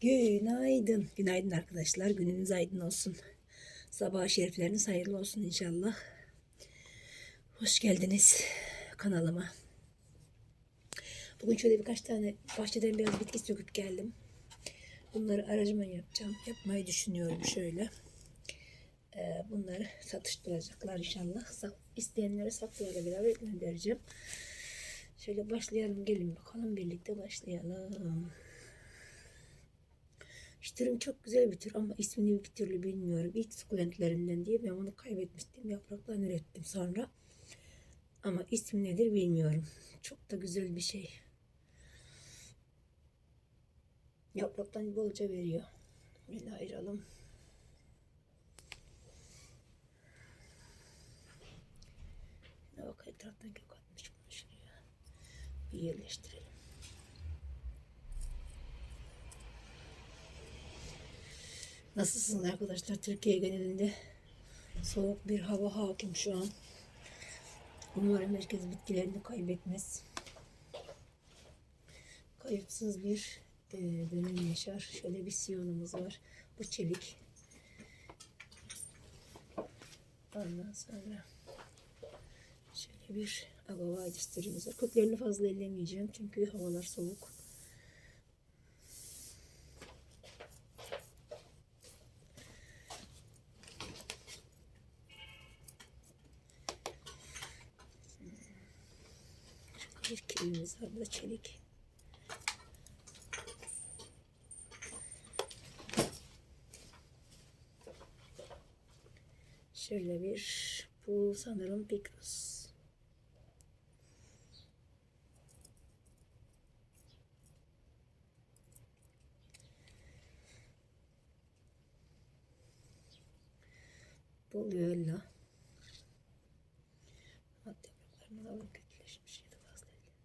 Günaydın. Günaydın arkadaşlar. Gününüz aydın olsun. Sabah şerifleriniz hayırlı olsun inşallah. Hoş geldiniz kanalıma. Bugün şöyle birkaç tane bahçeden biraz bitki söküp geldim. Bunları aracıma yapacağım. Yapmayı düşünüyorum şöyle. Ee, bunları satıştıracaklar inşallah. İsteyenlere saklayla beraber göndereceğim. Şöyle başlayalım. Gelin bakalım birlikte başlayalım. İşlerim çok güzel bir tür ama ismini bir türlü bilmiyorum. İlk sukulentlerinden diye ben onu kaybetmiştim. Yapraktan ürettim sonra. Ama ismi nedir bilmiyorum. Çok da güzel bir şey. Yapraktan bolca veriyor. Böyle ayıralım. Bak etraftan kök atmış bunu şuraya. Bir yerleştirelim. Nasılsınız arkadaşlar? Türkiye genelinde soğuk bir hava hakim şu an. Umarım herkes bitkilerini kaybetmez. Kayıpsız bir e, dönem yaşar. Şöyle bir siyonumuz var. Bu çelik. Ondan sonra şöyle bir agavadis türümüz var. Köklerini fazla ellemeyeceğim çünkü havalar soğuk. Bir Bu da çelik. Şöyle bir bu sanırım Picross. Bu Lüella. Hatta yapraklarına da var, kötüleşmiş ya da fazla değil.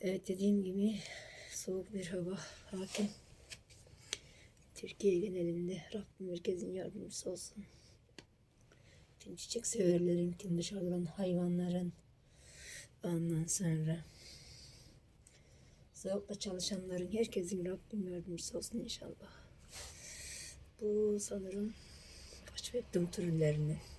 Evet dediğim gibi soğuk bir hava hakim. Türkiye genelinde Rabbim herkesin yardımcısı olsun. Tüm çiçek severlerin, tüm dışarıdan hayvanların ondan sonra soğukta çalışanların herkesin Rabbim yardımcısı olsun inşallah. Bu sanırım Paçvektum türlerinden. Bu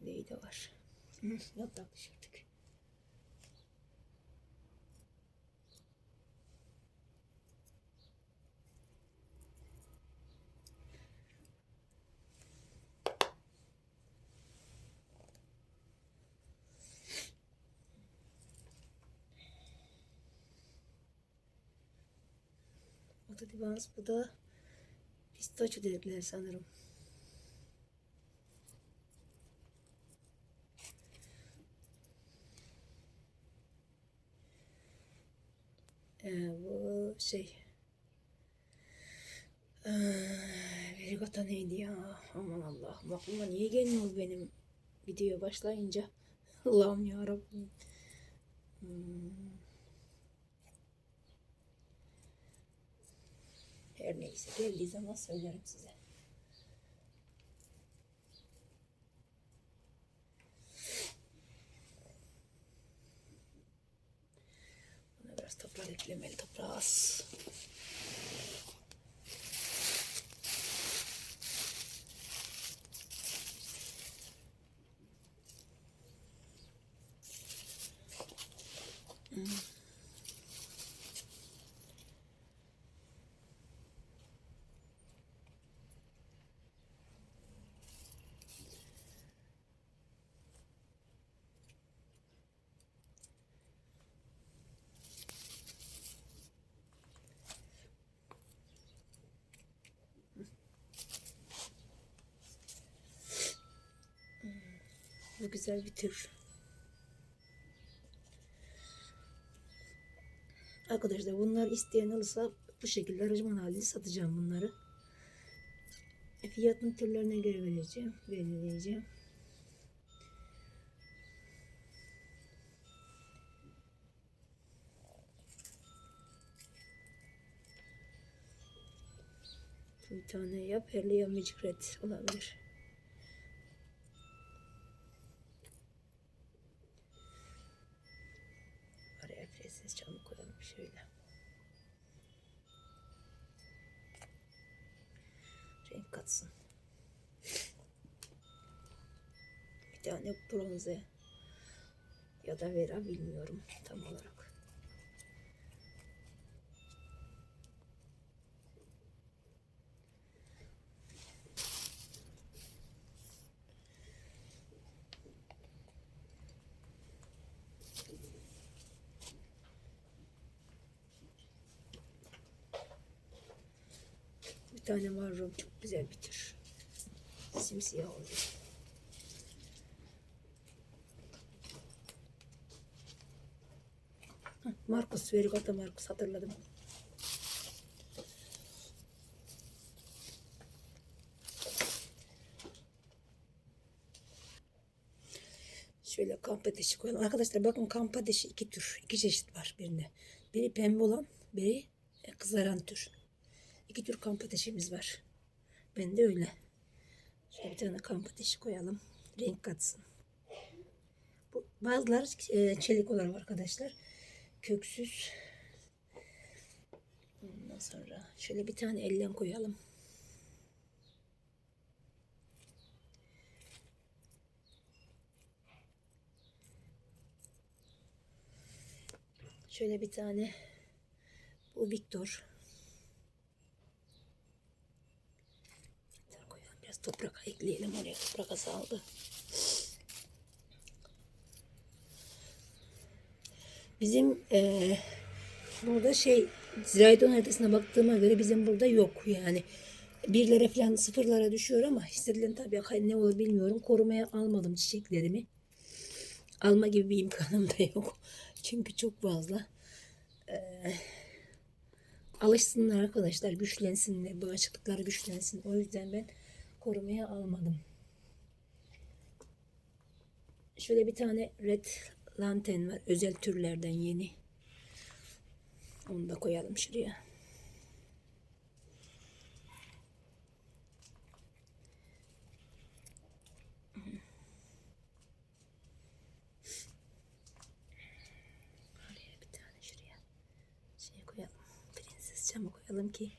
Neyi de var. Yaprak düşürdük. Otodivans bu da pistaço dedikleri sanırım. Ee, bu şey ee, Verigata neydi ya? Aman Allah'ım aklıma niye gelmiyor benim video başlayınca? Allah'ım ya Rabbim. Hmm. Her neyse geldiği zaman söylerim size. Buna biraz toprak eklemeli toprağı az. Bu güzel bir tür. Arkadaşlar bunlar isteyen olursa bu şekilde aracman halinde satacağım bunları. E, Fiyatın türlerine göre vereceğim, belirleyeceğim. Bir tane yap, Herliya Magic Red olabilir. Tane bronze ya da vera bilmiyorum tam olarak. Bir tane marron çok güzel bir tür. Simsiyah oluyor. Hah, Marcus, Verigata Marcus hatırladım. Şöyle kamp ateşi koyalım. Arkadaşlar bakın kamp ateşi iki tür. iki çeşit var birinde. Biri pembe olan, biri kızaran tür. İki tür kamp ateşimiz var. Ben de öyle. Şöyle bir tane kamp ateşi koyalım. Renk katsın. Bu, bazıları e, çelik olan arkadaşlar. Köksüz. Ondan sonra şöyle bir tane ellen koyalım. Şöyle bir tane bu Victor. Victor koyalım. Biraz toprak ekleyelim oraya. Toprak azaldı. Bizim eee, burada şey Ziraydon haritasına baktığıma göre bizim burada yok yani. Birlere falan sıfırlara düşüyor ama hissedilen tabii ne olur bilmiyorum. Korumaya almadım çiçeklerimi. Alma gibi bir imkanım da yok. Çünkü çok fazla. Ee, alışsınlar arkadaşlar. Güçlensinler. Bağışıklıkları güçlensin. O yüzden ben korumaya almadım. Şöyle bir tane red lanten var. Özel türlerden yeni. Onu da koyalım şuraya. Oraya bir tane şuraya şey koyalım. Prenses camı koyalım ki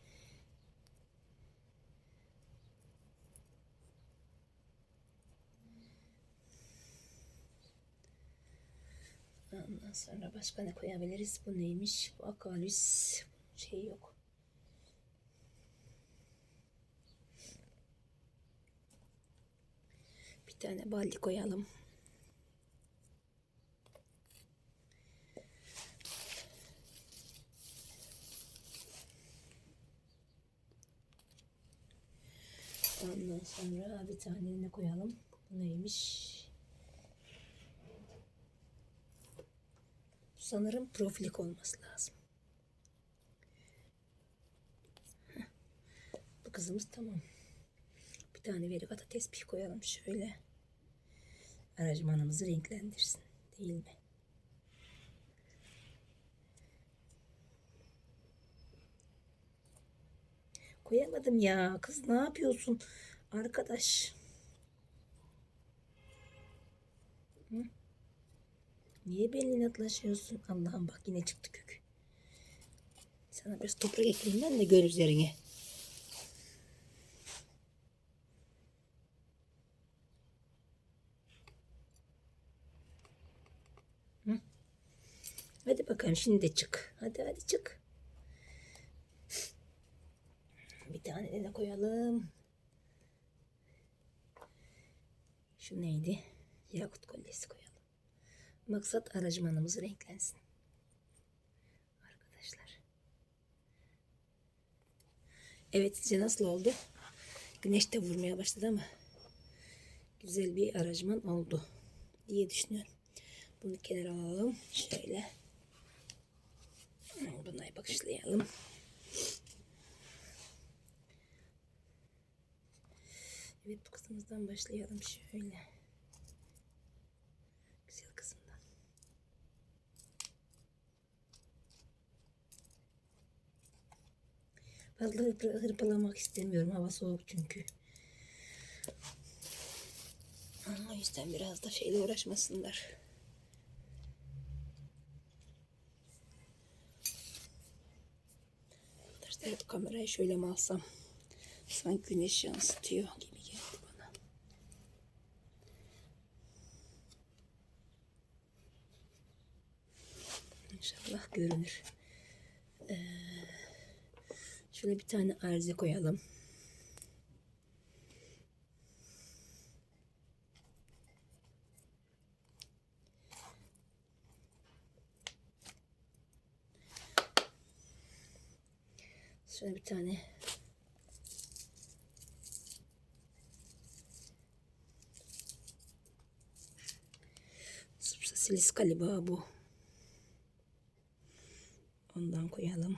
Ondan sonra başka ne koyabiliriz? Bu neymiş? Bu akalüs şey yok. Bir tane baldi koyalım. Ondan sonra bir tane ne koyalım? Bu neymiş? Sanırım profilik olması lazım. Bu kızımız tamam. Bir tane verigata tespih koyalım şöyle. Aracmanımızı renklendirsin. Değil mi? Koyamadım ya. Kız ne yapıyorsun? Arkadaş. Niye benimle inatlaşıyorsun? Allah'ım bak yine çıktı kök. Sana biraz toprak ekleyeyim ben de gör üzerine. Hadi bakalım şimdi de çık. Hadi hadi çık. Bir tane de koyalım. Şu neydi? Yakut kolyesi koyalım. Maksat aracımanımız renklensin. Arkadaşlar. Evet sizce nasıl oldu? Güneş de vurmaya başladı ama güzel bir aracıman oldu. diye düşünüyorum. Bunu kenara alalım. Şöyle. Buna bakışlayalım. Evet bu kısmımızdan başlayalım şöyle. Güzel kısımdan. Fazla hırp- hırpalamak istemiyorum. Hava soğuk çünkü. O yüzden biraz da şeyle uğraşmasınlar. Bu kamerayı şöyle mi alsam? Sanki güneş yansıtıyor gibi geldi bana. İnşallah görünür. Şöyle bir tane arze koyalım. Şöyle bir tane Silis galiba bu. Ondan koyalım.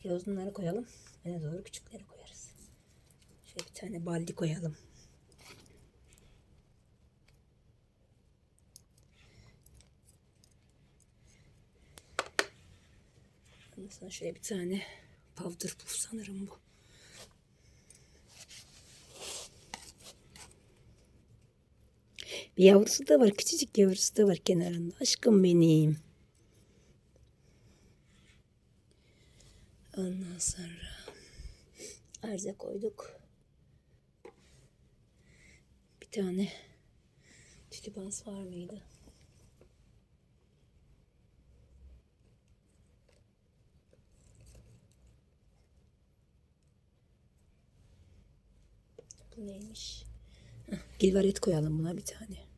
Arkaya uzunları koyalım. Öne doğru küçükleri koyarız. Şöyle bir tane baldi koyalım. Ondan sonra şöyle bir tane powder puff sanırım bu. Bir yavrusu da var. Küçücük yavrusu da var kenarında. Aşkım benim. Ondan sonra arıza koyduk. Bir tane tütübans var mıydı? Bu neymiş? Heh, Gilvaret koyalım buna bir tane.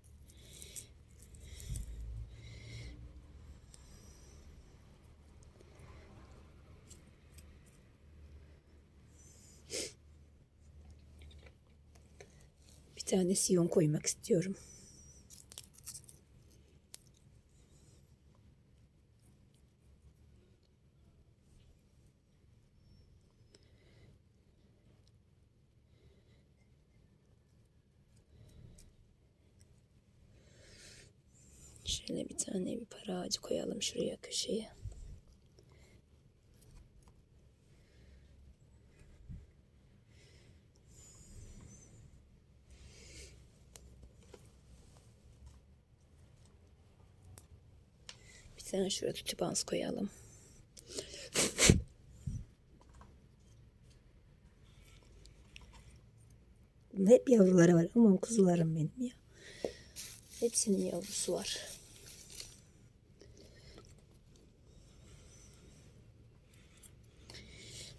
Bir tane siyon koymak istiyorum. Şöyle bir tane bir para ağacı koyalım şuraya köşeye. Tane şuraya tütübans koyalım. Hep yavruları var. Aman kuzularım benim ya. Hepsinin yavrusu var.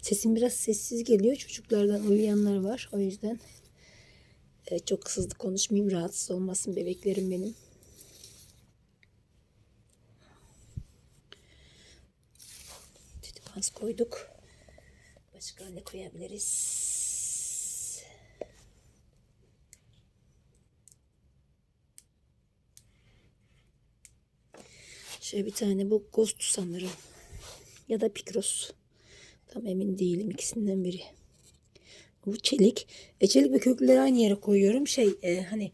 Sesim biraz sessiz geliyor. Çocuklardan uyuyanlar var. O yüzden e, çok hızlı konuşmayayım. Rahatsız olmasın bebeklerim benim. Tütübans koyduk. Başka ne koyabiliriz? Şöyle bir tane bu Ghost sanırım. Ya da Pikros. Tam emin değilim ikisinden biri. Bu çelik. E, çelik ve kökleri aynı yere koyuyorum. Şey e, hani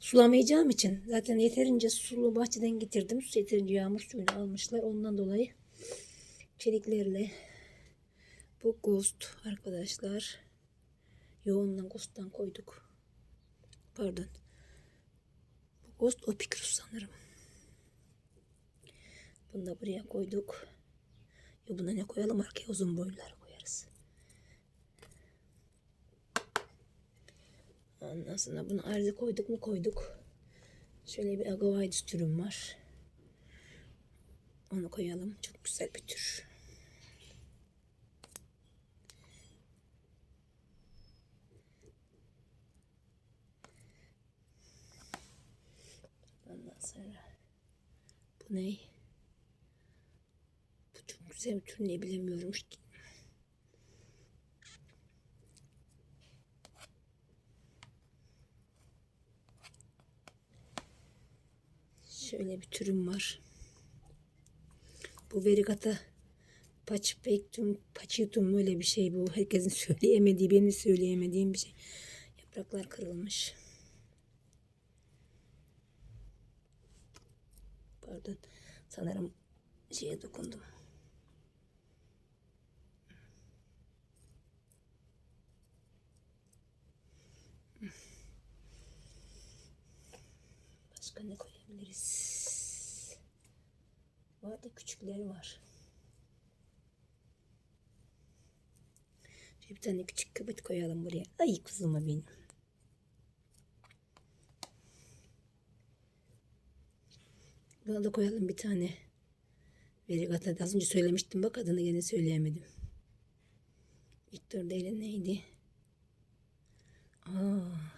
sulamayacağım için. Zaten yeterince sulu bahçeden getirdim. Yeterince yağmur suyunu almışlar. Ondan dolayı çeliklerle bu Ghost arkadaşlar. Yoğundan Ghost'tan koyduk. Pardon. Bu Ghost o Pikros sanırım. Bunu da buraya koyduk. Ya buna ne koyalım? Arkaya uzun boyluları koyarız. Ondan sonra bunu arıza koyduk mu koyduk. Şöyle bir agavaydos türüm var. Onu koyalım. Çok güzel bir tür. Ondan sonra bu ne? Bu çok güzel bir tür ne bilemiyorum ki. Şöyle bir türüm var. Bu verigata paçpektum, paçitum öyle bir şey bu. Herkesin söyleyemediği, benim söyleyemediğim bir şey. Yapraklar kırılmış. Pardon. Sanırım şeye dokundum. Başka ne koyabiliriz? Var da küçükleri var. Şöyle bir tane küçük kıbıt koyalım buraya. Ay kuzuma benim. Buna da koyalım bir tane. Verigata. Az önce söylemiştim. Bak adını gene söyleyemedim. Victor değil neydi? Aa.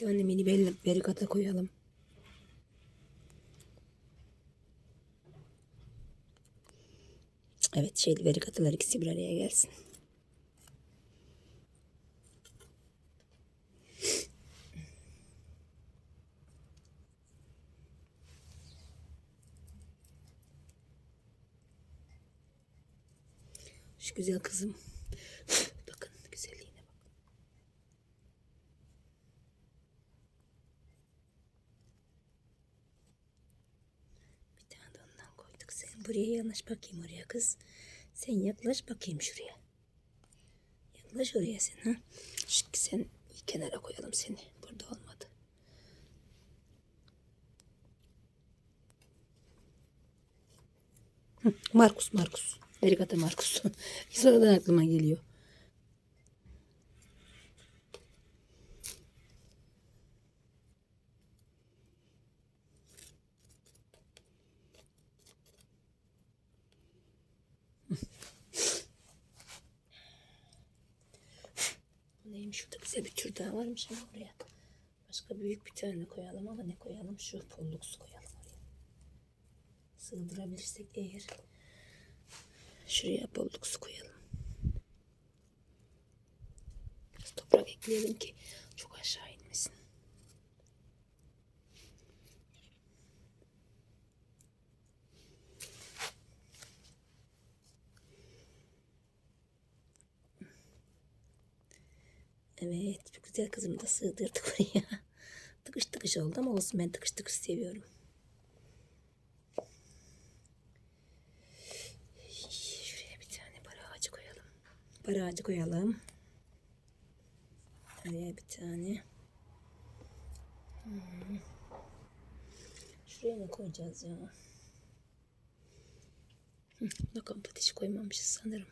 Bir tane mini bel- verigata koyalım. Evet şeyli verigatalar ikisi bir araya gelsin. Şu güzel kızım. Bakın güzelliğine bak. Bir tane de ondan koyduk. Sen buraya yanaş bakayım oraya kız. Sen yaklaş bakayım şuraya. Yaklaş oraya sen ha. Şu, sen kenara koyalım seni. Burada olmadı. Markus Markus. Verigata Markus. Sonradan aklıma geliyor. Bu Neymiş şurada bize bir tür daha varmış ama oraya. Başka büyük bir tane koyalım ama ne koyalım? Şu polluksu koyalım oraya. Sığdırabilirsek eğer. Şuraya polluksu koyalım. Biraz toprak ekleyelim ki Evet, bu güzel kızımı da sığdırdık oraya. Tıkış tıkış oldu ama olsun ben tıkış tıkış seviyorum. Şuraya bir tane para ağacı koyalım. Para ağacı koyalım. Oraya bir tane. Hmm. Şuraya ne koyacağız ya? Hı, Buna kompetiş koymamışız sanırım.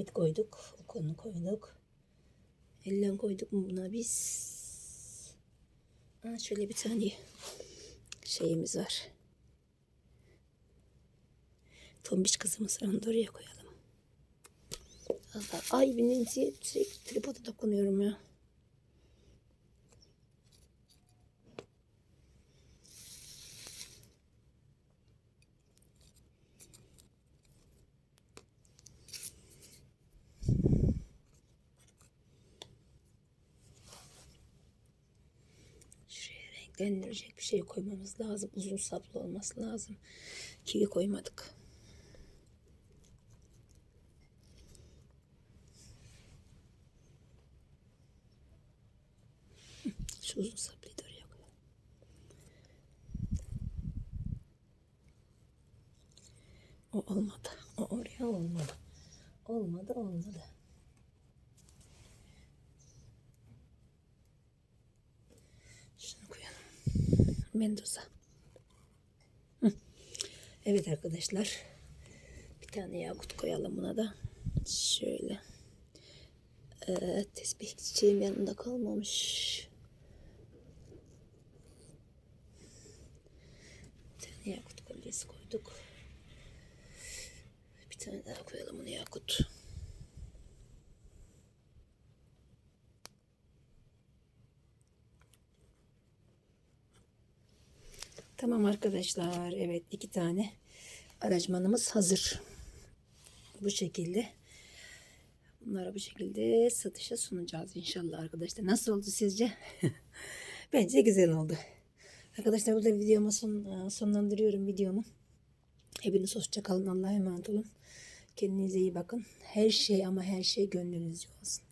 Kubit koyduk. Okonu koyduk. Ellen koyduk mu buna biz? Aa, şöyle bir tane şeyimiz var. Tombiş kızımız. Onu da koyalım. Allah, ay benim sürekli tripoda dokunuyorum ya. Şuraya renklendirecek bir şey koymamız lazım. Uzun saplı olması lazım. Kivi koymadık. Şu uzun saplıyı da oraya koyalım. O olmadı. O oraya olmadı. Olmadı olmadı. Şunu koyalım. Mendoza. Evet arkadaşlar. Bir tane yakut koyalım buna da. Şöyle. Ee, tesbih çiçeğim yanında kalmamış. Bir tane yakut kolyesi koyduk. Bir tane daha koyalım onu yakut. Tamam arkadaşlar. Evet iki tane aracmanımız hazır. Bu şekilde. Bunları bu şekilde satışa sunacağız inşallah arkadaşlar. Nasıl oldu sizce? Bence güzel oldu. Arkadaşlar burada videomu son, sonlandırıyorum videomu. Hepiniz hoşça kalın. Allah'a emanet olun. Kendinize iyi bakın. Her şey ama her şey gönlünüzce olsun.